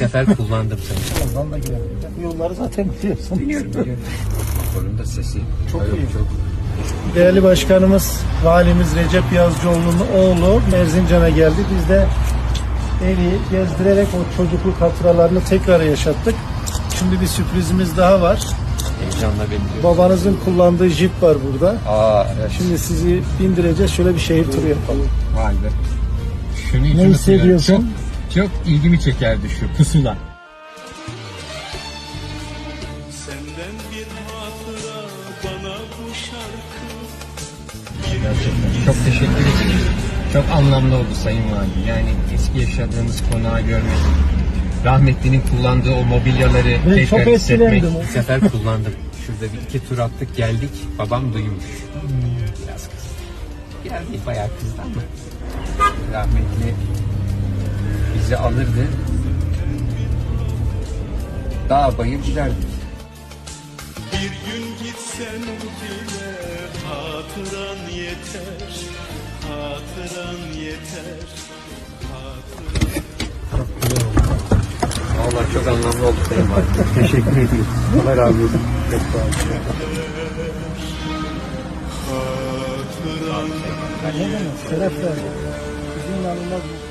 sefer kullandım seni. Oradan da girelim. Bu yolları zaten biliyorsun. Biliyorum da sesi. Çok iyi. Çok. Değerli başkanımız, valimiz Recep Yazıcıoğlu'nun oğlu Merzincan'a geldi. Biz de evi gezdirerek o çocukluk hatıralarını tekrar yaşattık. Şimdi bir sürprizimiz daha var. Heyecanla bekliyorum. Babanızın kullandığı jip var burada. Aa evet. Şimdi sizi bindireceğiz. Şöyle bir şehir turu yapalım. Vay be. Şunu Ne hissediyorsun? Çok, çok ilgimi çekerdi şu pusula. Senden bir hatıra bana bu şarkı Gerçekten. Çok teşekkür ederim. Çok anlamlı oldu Sayın Valim. Yani eski yaşadığımız konağı görmek, rahmetlinin kullandığı o mobilyaları Ben tekrar çok hissetmek. etkilendim. Bir sefer kullandım. Şurada bir iki tur attık geldik. Babam duymuş. Biraz kızdı. Biraz değil bayağı kızdı ama. Rahmetli bizi alırdı. Dağ bayır giderdik. Bir gün gitsen bile hatıran yeter Hatıran yeter Hatıran Vallahi çok anlamlı oldu Sayın Valim. Teşekkür ediyorum. Allah razı olsun. Çok sağ olun. Hatıran demek? Şeref verdi. Bizim yanımız